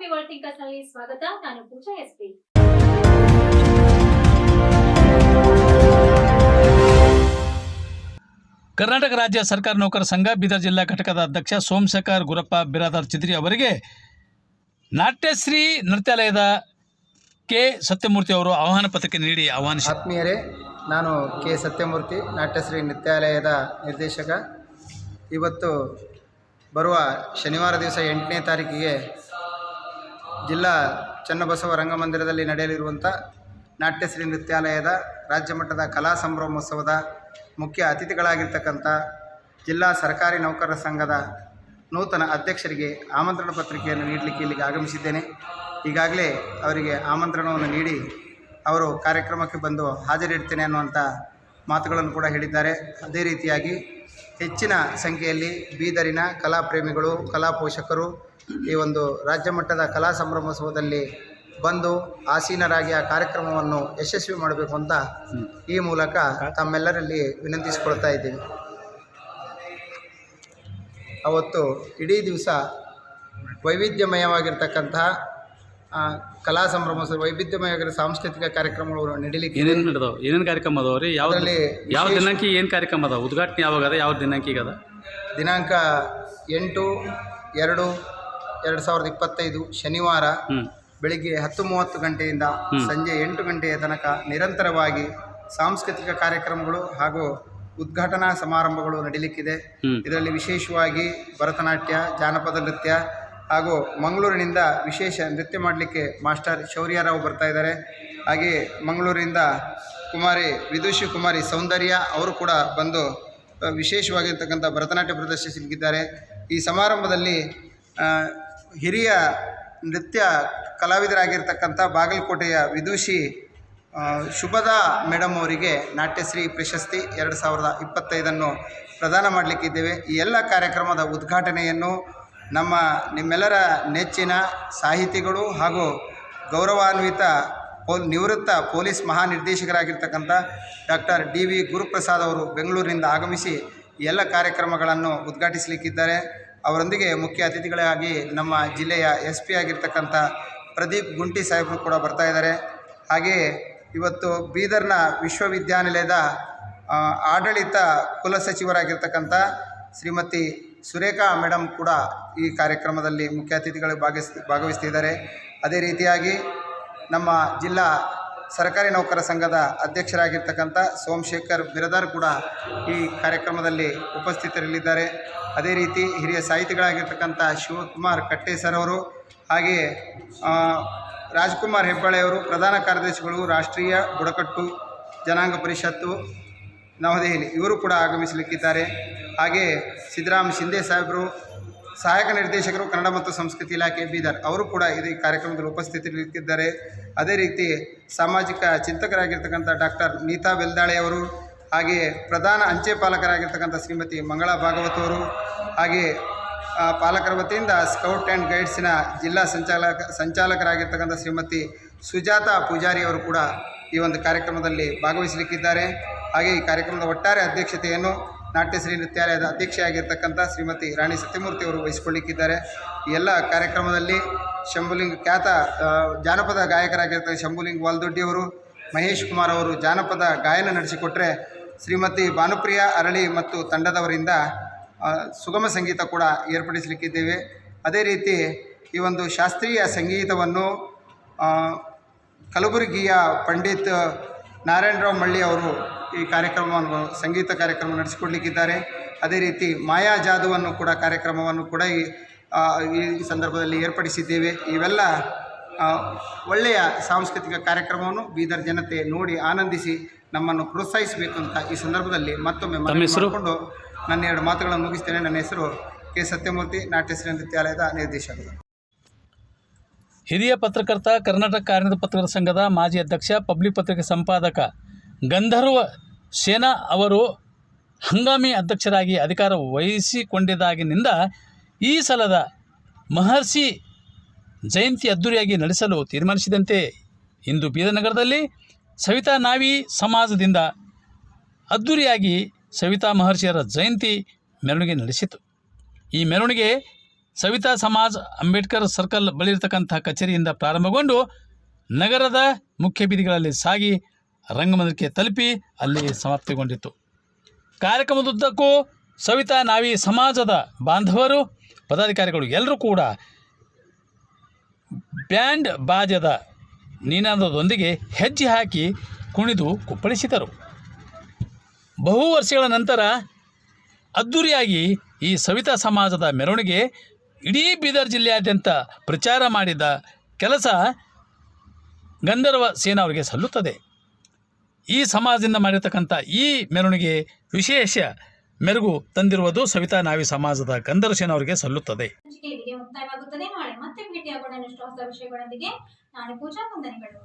ಮಾತೃಭೂಮಿ world ಥಿಂಕರ್ಸ್ನಲ್ಲಿ ಸ್ವಾಗತ. ನಾನು ಪೂಜಾ SP. Karnataka ರಾಜ್ಯ ಸರ್ಕಾರ ನೌಕರ ಸಂಘ ಬೀದರ್ ಜಿಲ್ಲಾ ಘಟಕದ ಅಧ್ಯಕ್ಷ ಸೋಮಶೇಖರ್ ಗುರಪ್ಪ ಬಿರಾದರ್ ಚಿದ್ರಿ ಅವರಿಗೆ ನಾಟ್ಯಶ್ರೀ ನೃತ್ಯಾಲಯದ ಕೆ. ಸತ್ಯಮೂರ್ತಿ ಅವರು ಆಹ್ವಾನ ಪತ್ರಿಕೆ ನೀಡಿ ಆಹ್ವಾನ ಆತ್ಮೀಯರೇ ನಾನು ಕೆ. ಸತ್ಯಮೂರ್ತಿ ನಾಟ್ಯಶ್ರೀ ನೃತ್ಯಾಲಯದ ನಿರ್ದೇಶಕ. ಇವತ್ತು ಬರುವ ಶನಿವಾರ ದಿವಸ ಎಂಟನೇ ತಾರೀಕಿಗೆ ಜಿಲ್ಲಾ ಚನ್ನಬಸವ ರಂಗಮಂದಿರದಲ್ಲಿ ನಡೆಯಲಿರುವಂಥ ನಾಟ್ಯಶ್ರೀ ನೃತ್ಯಾಲಯದ ರಾಜ್ಯ ಮಟ್ಟದ ಕಲಾ ಸಂಭ್ರಮೋತ್ಸವದ ಮುಖ್ಯ ಅತಿಥಿಗಳಾಗಿರ್ತಕ್ಕಂಥ ಜಿಲ್ಲಾ ಸರ್ಕಾರಿ ನೌಕರರ ಸಂಘದ ನೂತನ ಅಧ್ಯಕ್ಷರಿಗೆ ಆಮಂತ್ರಣ ಪತ್ರಿಕೆಯನ್ನು ನೀಡಲಿಕ್ಕೆ ಇಲ್ಲಿಗೆ ಆಗಮಿಸಿದ್ದೇನೆ. ಈಗಾಗಲೇ ಅವರಿಗೆ ಆಮಂತ್ರಣವನ್ನು ನೀಡಿ ಅವರು ಕಾರ್ಯಕ್ರಮಕ್ಕೆ ಬಂದು ಹಾಜರಿಡ್ತೇನೆ ಅನ್ನುವಂಥ ಮಾತುಗಳನ್ನು ಕೂಡ ಹೇಳಿದ್ದಾರೆ. ಅದೇ ರೀತಿಯಾಗಿ ಹೆಚ್ಚಿನ ಸಂಖ್ಯೆಯಲ್ಲಿ ಬೀದರಿನ ಕಲಾಪ್ರೇಮಿಗಳು ಕಲಾ ಪೋಷಕರು ಈ ಒಂದು ರಾಜ್ಯ ಮಟ್ಟದ ಕಲಾ ಸಂಭ್ರಮೋತ್ಸವದಲ್ಲಿ ಬಂದು ಆಸೀನರಾಗಿ ಆ ಕಾರ್ಯಕ್ರಮವನ್ನು ಯಶಸ್ವಿ ಮಾಡಬೇಕು ಅಂತ ಈ ಮೂಲಕ ತಮ್ಮೆಲ್ಲರಲ್ಲಿ ವಿನಂತಿಸಿಕೊಳ್ತಾ ಇದ್ದೀವಿ. ಅವತ್ತು ಇಡೀ ದಿವಸ ವೈವಿಧ್ಯಮಯವಾಗಿರ್ತಕ್ಕಂತಹ ಕಲಾ ಸಂಭ್ರಮ ವೈವಿಧ್ಯಮಯವಾಗಿರೋ ಸಾಂಸ್ಕೃತಿಕ ಕಾರ್ಯಕ್ರಮಗಳು ನಡೀಲಿಕ್ಕೆ ಏನೇನು ನಡೆದವು? ಏನೇನು ಕಾರ್ಯಕ್ರಮ ಅದಾವ ರೀ? ಯಾವ ದಿನಾಂಕ ಏನು ಕಾರ್ಯಕ್ರಮ ಅದಾವ? ಉದ್ಘಾಟನೆ ಯಾವಾಗ ಅದ? ಯಾವ ದಿನಾಂಕ ಈಗ ಅದ? ದಿನಾಂಕ ಎಂಟು ಎರಡು ಎರಡು ಸಾವಿರದ ಇಪ್ಪತ್ತೈದು ಶನಿವಾರ ಬೆಳಿಗ್ಗೆ ಹತ್ತು ಮೂವತ್ತು ಗಂಟೆಯಿಂದ ಸಂಜೆ ಎಂಟು ಗಂಟೆಯ ತನಕ ನಿರಂತರವಾಗಿ ಸಾಂಸ್ಕೃತಿಕ ಕಾರ್ಯಕ್ರಮಗಳು ಹಾಗೂ ಉದ್ಘಾಟನಾ ಸಮಾರಂಭಗಳು ನಡೀಲಿಕ್ಕಿದೆ. ಇದರಲ್ಲಿ ವಿಶೇಷವಾಗಿ ಭರತನಾಟ್ಯ ಜಾನಪದ ನೃತ್ಯ ಹಾಗೂ ಮಂಗಳೂರಿನಿಂದ ವಿಶೇಷ ನೃತ್ಯ ಮಾಡಲಿಕ್ಕೆ ಮಾಸ್ಟರ್ ಶೌರ್ಯರಾವ್ ಬರ್ತಾ ಇದ್ದಾರೆ. ಹಾಗೆ ಮಂಗಳೂರಿನಿಂದ ಕುಮಾರಿ ವಿದುಷಿ ಕುಮಾರಿ ಸೌಂದರ್ಯ ಅವರು ಕೂಡ ಬಂದು ವಿಶೇಷವಾಗಿರ್ತಕ್ಕಂಥ ಭರತನಾಟ್ಯ ಪ್ರದರ್ಶಿಸಲಿಕ್ಕಿದ್ದಾರೆ ಈ ಸಮಾರಂಭದಲ್ಲಿ ಹಿರಿಯ ನೃತ್ಯ ಕಲಾವಿದರಾಗಿರ್ತಕ್ಕಂಥ ಬಾಗಲಕೋಟೆಯ ವಿದುಷಿ ಶುಭದಾ ಮೇಡಮ್ ಅವರಿಗೆ ನಾಟ್ಯಶ್ರೀ ಪ್ರಶಸ್ತಿ ಎರಡು ಸಾವಿರದ ಇಪ್ಪತ್ತೈದನ್ನು ಪ್ರದಾನ ಮಾಡಲಿಕ್ಕಿದ್ದೇವೆ. ಈ ಎಲ್ಲ ಕಾರ್ಯಕ್ರಮದ ಉದ್ಘಾಟನೆಯನ್ನು ನಮ್ಮ ನಿಮ್ಮೆಲ್ಲರ ನೆಚ್ಚಿನ ಸಾಹಿತಿಗಳು ಹಾಗೂ ಗೌರವಾನ್ವಿತ ಪೋಲ್, ನಿವೃತ್ತ ಪೊಲೀಸ್ ಮಹಾನಿರ್ದೇಶಕರಾಗಿರ್ತಕ್ಕಂಥ ಡಾಕ್ಟರ್ ಡಿ ವಿ ಗುರುಪ್ರಸಾದ್ ಅವರು ಬೆಂಗಳೂರಿನಿಂದ ಆಗಮಿಸಿ ಎಲ್ಲ ಕಾರ್ಯಕ್ರಮಗಳನ್ನು ಉದ್ಘಾಟಿಸಲಿಕ್ಕಿದ್ದಾರೆ. ಅವರೊಂದಿಗೆ ಮುಖ್ಯ ಅತಿಥಿಗಳಾಗಿ ನಮ್ಮ ಜಿಲ್ಲೆಯ ಎಸ್ ಪಿ ಆಗಿರ್ತಕ್ಕಂಥ ಪ್ರದೀಪ್ ಗುಂಟಿ ಸಾಹೇಬರು ಕೂಡ ಬರ್ತಾ ಇದ್ದಾರೆ. ಹಾಗೆಯೇ ಇವತ್ತು ಬೀದರ್ನ ವಿಶ್ವವಿದ್ಯಾನಿಲಯದ ಆಡಳಿತ ಕುಲಸಚಿವರಾಗಿರ್ತಕ್ಕಂಥ ಶ್ರೀಮತಿ ಸುರೇಖಾ ಮೇಡಮ್ ಕೂಡ ಈ ಕಾರ್ಯಕ್ರಮದಲ್ಲಿ ಮುಖ್ಯ ಅತಿಥಿಗಳು ಭಾಗಿಸ್, ಭಾಗವಹಿಸ್ತಿದ್ದಾರೆ. ಅದೇ ರೀತಿಯಾಗಿ ನಮ್ಮ ಜಿಲ್ಲಾ ಸರ್ಕಾರಿ ನೌಕರ ಸಂಘದ ಅಧ್ಯಕ್ಷರಾಗಿರ್ತಕ್ಕಂಥ ಸೋಮಶೇಖರ್ ಬಿರದಾರ್ ಕೂಡ ಈ ಕಾರ್ಯಕ್ರಮದಲ್ಲಿ ಉಪಸ್ಥಿತರಲ್ಲಿದ್ದಾರೆ. ಅದೇ ರೀತಿ ಹಿರಿಯ ಸಾಹಿತಿಗಳಾಗಿರ್ತಕ್ಕಂಥ ಶಿವಕುಮಾರ್ ಕಟ್ಟೆ ಸರ್ ಅವರು ಹಾಗೆಯೇ ರಾಜ್ಕುಮಾರ್ ರಾಜ್ಕುಮಾರ್ ಹೆಬ್ಬಾಳೆಯವರು ಪ್ರಧಾನ ಕಾರ್ಯದರ್ಶಿಗಳು, ರಾಷ್ಟ್ರೀಯ ಬುಡಕಟ್ಟು ಜನಾಂಗ ಪರಿಷತ್ತು ನವದೆಹಲಿ, ಇವರು ಕೂಡ ಆಗಮಿಸಲಿಕ್ಕಿದ್ದಾರೆ. ಹಾಗೆ ಸಿದ್ದರಾಮ ಶಿಂದೆ ಸಾಹೇಬರು, ಸಹಾಯಕ ನಿರ್ದೇಶಕರು ಕನ್ನಡ ಮತ್ತು ಸಂಸ್ಕೃತಿ ಇಲಾಖೆ, ಬೀದರ್, ಅವರು ಕೂಡ ಇದೇ ಕಾರ್ಯಕ್ರಮದಲ್ಲಿ ಉಪಸ್ಥಿತರಿದ್ದಾರೆ ಅದೇ ರೀತಿ ಸಾಮಾಜಿಕ ಚಿಂತಕರಾಗಿರ್ತಕ್ಕಂಥ ಡಾಕ್ಟರ್ ನೀತಾ ಬೆಲ್ದಾಳೆ ಅವರು, ಹಾಗೆ ಪ್ರಧಾನ ಅಂಚೆ ಪಾಲಕರಾಗಿರ್ತಕ್ಕಂಥ ಶ್ರೀಮತಿ ಮಂಗಳಾ ಭಾಗವತ್ ಅವರು, ಹಾಗೆ ಪಾಲಕರ ವತಿಯಿಂದ ಸ್ಕೌಟ್ ಆ್ಯಂಡ್ ಗೈಡ್ಸಿನ ಜಿಲ್ಲಾ ಸಂಚಾಲಕ, ಸಂಚಾಲಕರಾಗಿರ್ತಕ್ಕಂಥ ಶ್ರೀಮತಿ ಸುಜಾತಾ ಪೂಜಾರಿ ಅವರು ಕೂಡ ಈ ಒಂದು ಕಾರ್ಯಕ್ರಮದಲ್ಲಿ ಭಾಗವಹಿಸಲಿಕ್ಕಿದ್ದಾರೆ. ಹಾಗೆ ಈ ಕಾರ್ಯಕ್ರಮದ ಒಟ್ಟಾರೆ ಅಧ್ಯಕ್ಷತೆಯನ್ನು ನಾಟ್ಯಶ್ರೀ ನೃತ್ಯಾಲಯದ ಅಧ್ಯಕ್ಷೆಯಾಗಿರ್ತಕ್ಕಂಥ ಶ್ರೀಮತಿ ರಾಣಿ ಸತ್ಯಮೂರ್ತಿ ಅವರು ವಹಿಸಿಕೊಳ್ಳಿಕ್ಕಿದ್ದಾರೆ. ಈ ಎಲ್ಲ ಕಾರ್ಯಕ್ರಮದಲ್ಲಿ ಶಂಭುಲಿಂಗ್ ಖ್ಯಾತ ಜಾನಪದ ಗಾಯಕರಾಗಿರ್ತಕ್ಕ ಶಂಭುಲಿಂಗ್ ವಾಲ್ದೊಡ್ಡಿಯವರು ಮಹೇಶ್ ಕುಮಾರ್ ಅವರು ಜಾನಪದ ಗಾಯನ ನಡೆಸಿಕೊಟ್ರೆ ಶ್ರೀಮತಿ ಭಾನುಪ್ರಿಯ ಅರಳಿ ಮತ್ತು ತಂಡದವರಿಂದ ಸುಗಮ ಸಂಗೀತ ಕೂಡ ಏರ್ಪಡಿಸಲಿಕ್ಕಿದ್ದೇವೆ. ಅದೇ ರೀತಿ ಈ ಒಂದು ಶಾಸ್ತ್ರೀಯ ಸಂಗೀತವನ್ನು ಕಲಬುರಗಿಯ ಪಂಡಿತ್ ನಾರಾಯಣರಾವ್ ಮಳ್ಳಿ ಅವರು ಈ ಕಾರ್ಯಕ್ರಮವನ್ನು ಸಂಗೀತ ಕಾರ್ಯಕ್ರಮ ನಡೆಸಿಕೊಡ್ಲಿಕ್ಕಿದ್ದಾರೆ. ಅದೇ ರೀತಿ ಮಾಯಾ ಜಾದುವನ್ನು ಕೂಡ ಕಾರ್ಯಕ್ರಮವನ್ನು ಕೂಡ ಈ ಈ ಸಂದರ್ಭದಲ್ಲಿ ಏರ್ಪಡಿಸಿದ್ದೇವೆ. ಇವೆಲ್ಲ ಒಳ್ಳೆಯ ಸಾಂಸ್ಕೃತಿಕ ಕಾರ್ಯಕ್ರಮವನ್ನು ಬೀದರ್ ಜನತೆ ನೋಡಿ ಆನಂದಿಸಿ ನಮ್ಮನ್ನು ಪ್ರೋತ್ಸಾಹಿಸಬೇಕು ಅಂತ ಈ ಸಂದರ್ಭದಲ್ಲಿ ಮತ್ತೊಮ್ಮೆ ಮಾತನಾಡಿಕೊಂಡು ಮಾಡಿಕೊಂಡು ನನ್ನ ಎರಡು ಮಾತುಗಳನ್ನು ಮುಗಿಸ್ತೇನೆ. ನನ್ನ ಹೆಸರು ಕೆ. ಸತ್ಯಮೂರ್ತಿ ನಾಟ್ಯಶ್ರೀ ನೃತ್ಯಾಲಯದ ನಿರ್ದೇಶಕರು. ಹಿರಿಯ ಪತ್ರಕರ್ತ ಕರ್ನಾಟಕ ಕಾರ್ಯದ ಪತ್ರಕರ್ತರ ಸಂಘದ ಮಾಜಿ ಅಧ್ಯಕ್ಷ ಪಬ್ಲಿಕ್ ಪತ್ರಿಕೆ ಸಂಪಾದಕ ಗಂಧರ್ವ ಸೇನಾ ಅವರು ಹಂಗಾಮಿ ಅಧ್ಯಕ್ಷರಾಗಿ ಅಧಿಕಾರ ವಹಿಸಿಕೊಂಡಿದ್ದಾಗಿನಿಂದ ಈ ಸಲದ ಮಹರ್ಷಿ ಜಯಂತಿ ಅದ್ದೂರಿಯಾಗಿ ನಡೆಸಲು ತೀರ್ಮಾನಿಸಿದಂತೆ ಇಂದು ಬೀದನಗರದಲ್ಲಿ ಸವಿತಾ ನಾವಿ ಸಮಾಜದಿಂದ ಅದ್ದೂರಿಯಾಗಿ ಸವಿತಾ ಮಹರ್ಷಿಯರ ಜಯಂತಿ ಮೆರವಣಿಗೆ ನಡೆಸಿತು. ಈ ಮೆರವಣಿಗೆ ಸವಿತಾ ಸಮಾಜ್ ಅಂಬೇಡ್ಕರ್ ಸರ್ಕಲ್ ಬಳಿ ಇರತಕ್ಕಂಥ ಕಚೇರಿಯಿಂದ ಪ್ರಾರಂಭಗೊಂಡು ನಗರದ ಮುಖ್ಯ ಬೀದಿಗಳಲ್ಲಿ ಸಾಗಿ ರಂಗಮಂದಿರಕ್ಕೆ ತಲುಪಿ ಅಲ್ಲಿ ಸಮಾಪ್ತಿಗೊಂಡಿತು. ಕಾರ್ಯಕ್ರಮದುದ್ದಕ್ಕೂ ಸವಿತಾ ನಾವಿ ಸಮಾಜದ ಬಾಂಧವರು, ಪದಾಧಿಕಾರಿಗಳು ಎಲ್ಲರೂ ಕೂಡ ಬ್ಯಾಂಡ್ ಬಾಜದ ನಿನಾದದೊಂದಿಗೆ ಹೆಜ್ಜೆ ಹಾಕಿ ಕುಣಿದು ಕುಪ್ಪಳಿಸಿದರು. ಬಹು ವರ್ಷಗಳ ನಂತರ ಅದ್ದೂರಿಯಾಗಿ ಈ ಸವಿತಾ ಸಮಾಜದ ಮೆರವಣಿಗೆ ಇಡೀ ಬೀದರ್ ಜಿಲ್ಲೆಯಾದ್ಯಂತ ಪ್ರಚಾರ ಮಾಡಿದ ಕೆಲಸ ಗಂಧರ್ವ ಸೇನಾ ಅವರಿಗೆ ಸಲ್ಲುತ್ತದೆ. ಈ ಸಮಾಜದಿಂದ ಮಾಡಿರ್ತಕ್ಕಂಥ ಈ ಮೆರವಣಿಗೆ ವಿಶೇಷ ಮೆರುಗು ತಂದಿರುವುದು ಸವಿತಾ ನಾವಿ ಸಮಾಜದ ಗಂಧರ್ಶನ್ ಅವರಿಗೆ ಸಲ್ಲುತ್ತದೆ. ಮುಕ್ತಾಯವಾಗುತ್ತದೆ. ಮತ್ತೆ ಭೇಟಿಯಾಗೋಣ. ಹೊಸ ವಿಷಯಗಳೊಂದಿಗೆ ನಾನು ಪೂಜಾ ವಂದನೆಗಳು.